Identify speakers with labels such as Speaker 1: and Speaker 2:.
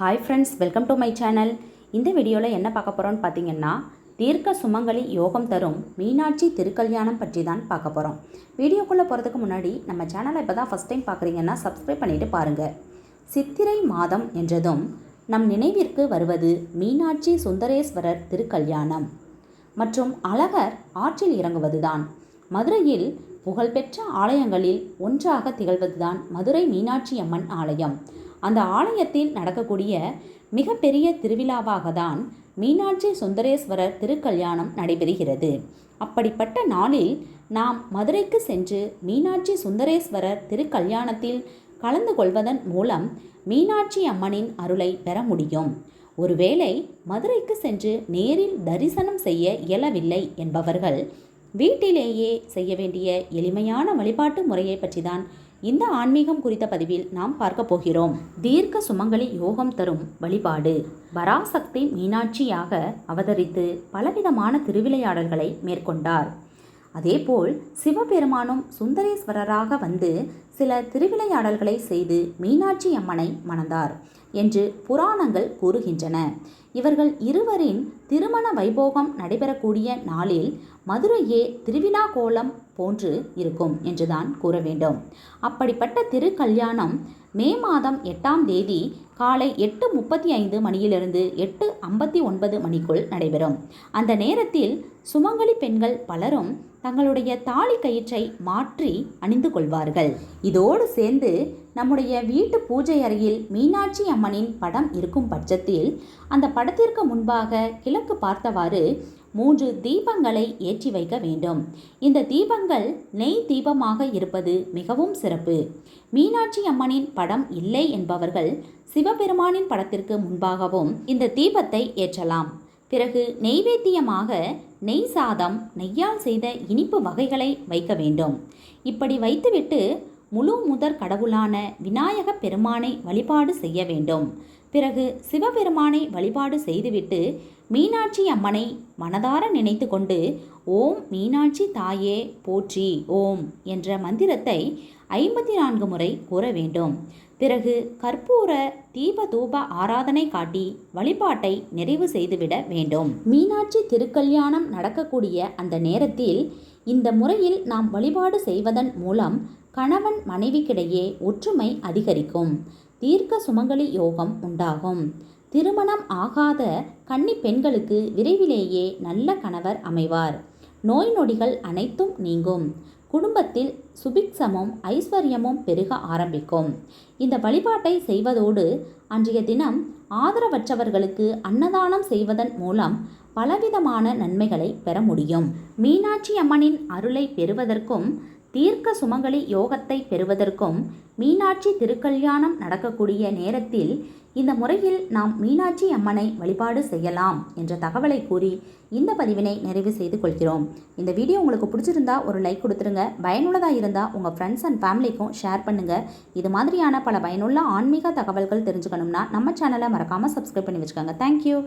Speaker 1: Hi friends welcome to my channel இந்த வீடியோவில் என்ன பார்க்க போகிறோம்னு பார்த்தீங்கன்னா தீர்க்க சுமங்கலி யோகம் தரும் மீனாட்சி திருக்கல்யாணம் பற்றி தான் பார்க்க போகிறோம் வீடியோக்குள்ளே போகிறதுக்கு முன்னாடி நம்ம சேனலை இப்போ தான் ஃபஸ்ட் டைம் பார்க்குறீங்கன்னா சப்ஸ்கிரைப் பண்ணிவிட்டு பாருங்கள் சித்திரை மாதம் என்றதும் நம் நினைவிற்கு வருவது மீனாட்சி சுந்தரேஸ்வரர் திருக்கல்யாணம். மற்றும் அழகர் ஆற்றில் இறங்குவதுதான். மதுரையில் புகழ்பெற்ற ஆலயங்களில் ஒன்றாக திகழ்வதுதான் மதுரை மீனாட்சி அம்மன் ஆலயம். அந்த ஆலயத்தில் நடக்கக்கூடிய மிகப்பெரிய திருவிழாவாக தான் மீனாட்சி சுந்தரேஸ்வரர் திருக்கல்யாணம் நடைபெறுகிறது. அப்படிப்பட்ட நாளில் நாம் மதுரைக்கு சென்று மீனாட்சி சுந்தரேஸ்வரர் திருக்கல்யாணத்தில் கலந்து கொள்வதன் மூலம் மீனாட்சி அம்மனின் அருளை பெற முடியும். ஒருவேளை மதுரைக்கு சென்று நேரில் தரிசனம் செய்ய இயலவில்லை என்பவர்கள் வீட்டிலேயே செய்ய வேண்டிய எளிமையான வழிபாட்டு முறையை பற்றி தான் இந்த ஆன்மீகம் குறித்த பதிவில் நாம் பார்க்க போகிறோம். தீர்க்க சுமங்கலி யோகம் தரும் வழிபாடு. பராசக்தி மீனாட்சியாக அவதரித்து பலவிதமான திருவிளையாடல்களை மேற்கொண்டார். அதேபோல் சிவபெருமானும் சுந்தரேஸ்வரராக வந்து சில திருவிளையாடல்களை செய்து மீனாட்சி அம்மனை மணந்தார். என்று புராணங்கள் கூறுகின்றன. இவர்கள் இருவரின் திருமண வைபோகம் நடைபெறக்கூடிய நாளில் மதுரையே திருவிழா கோலம் போன்று இருக்கும் என்றுதான் கூற வேண்டும். அப்படிப்பட்ட திருக்கல்யாணம் மே மாதம் எட்டாம் தேதி காலை எட்டு முப்பத்தி ஐந்து மணியிலிருந்து எட்டு ஐம்பத்தி ஒன்பது மணிக்குள் நடைபெறும். அந்த நேரத்தில் சுமங்கலி பெண்கள் பலரும் தங்களுடைய தாலி கயிற்றை மாற்றி அணிந்து கொள்வார்கள். இதோடு சேர்ந்து நம்முடைய வீட்டு பூஜை அறையில் மீனாட்சி அம்மனின் படம் இருக்கும் பட்சத்தில் அந்த படத்திற்கு முன்பாக கிழக்கு பார்த்தவாறு மூன்று தீபங்களை ஏற்றி வைக்க வேண்டும். இந்த தீபங்கள் நெய் தீபமாக இருப்பது மிகவும் சிறப்பு. மீனாட்சி அம்மனின் படம் இல்லை என்பவர்கள் சிவபெருமானின் படத்திற்கு முன்பாகவும் இந்த தீபத்தை ஏற்றலாம். பிறகு நெய்வேத்தியமாக நெய் சாதம் நெய்யால் செய்த இனிப்பு வகைகளை வைக்க வேண்டும். இப்படி வைத்துவிட்டு முழு முதற் கடவுளான விநாயக பெருமானை வழிபாடு செய்ய வேண்டும். பிறகு சிவபெருமானை வழிபாடு செய்துவிட்டு மீனாட்சி அம்மனை மனதார நினைத்து கொண்டு ஓம் மீனாட்சி தாயே போற்றி ஓம் என்ற மந்திரத்தை ஐம்பத்தி நான்கு முறை கூற வேண்டும். பிறகு கற்பூர தீப தூப ஆராதனை காட்டி வழிபாட்டை நிறைவு செய்துவிட வேண்டும். மீனாட்சி திருக்கல்யாணம் நடக்கக்கூடிய அந்த நேரத்தில் இந்த முறையில் நாம் வழிபாடு செய்வதன் மூலம் கணவன் மனைவிக்கிடையே ஒற்றுமை அதிகரிக்கும். தீர்க்க சுமங்கலி யோகம் உண்டாகும். திருமணம் ஆகாத கன்னி பெண்களுக்கு விரைவிலேயே நல்ல கணவர் அமைவார். நோய் நொடிகள் அனைத்தும் நீங்கும். குடும்பத்தில் சுபிக்ஷமும் ஐஸ்வர்யமும் பெருக ஆரம்பிக்கும். இந்த வழிபாட்டை செய்வதோடு அன்றைய தினம் ஆதரவற்றவர்களுக்கு அன்னதானம் செய்வதன் மூலம் பலவிதமான நன்மைகளை பெற முடியும். மீனாட்சி அம்மனின் அருளை பெறுவதற்கும் தீர்க்க சுமங்கலி யோகத்தை பெறுவதற்கும் மீனாட்சி திருக்கல்யாணம் நடக்கக்கூடிய நேரத்தில் இந்த முறையில் நாம் மீனாட்சி அம்மனை வழிபாடு செய்யலாம் என்ற தகவலை கூறி இந்த பதிவினை நிறைவு செய்து கொள்கிறோம். இந்த வீடியோ உங்களுக்கு பிடிச்சிருந்தா ஒரு லைக் கொடுத்துருங்க. பயனுள்ளதாக இருந்தால் உங்கள் ஃப்ரெண்ட்ஸ் அண்ட் ஃபேமிலிக்கும் ஷேர் பண்ணுங்கள் இது மாதிரியான பல பயனுள்ள ஆன்மீக தகவல்கள் தெரிஞ்சுக்கணும்னா நம்ம சேனலை மறக்காமல் சப்ஸ்கிரைப் பண்ணி வச்சுக்கோங்க. தேங்க்யூ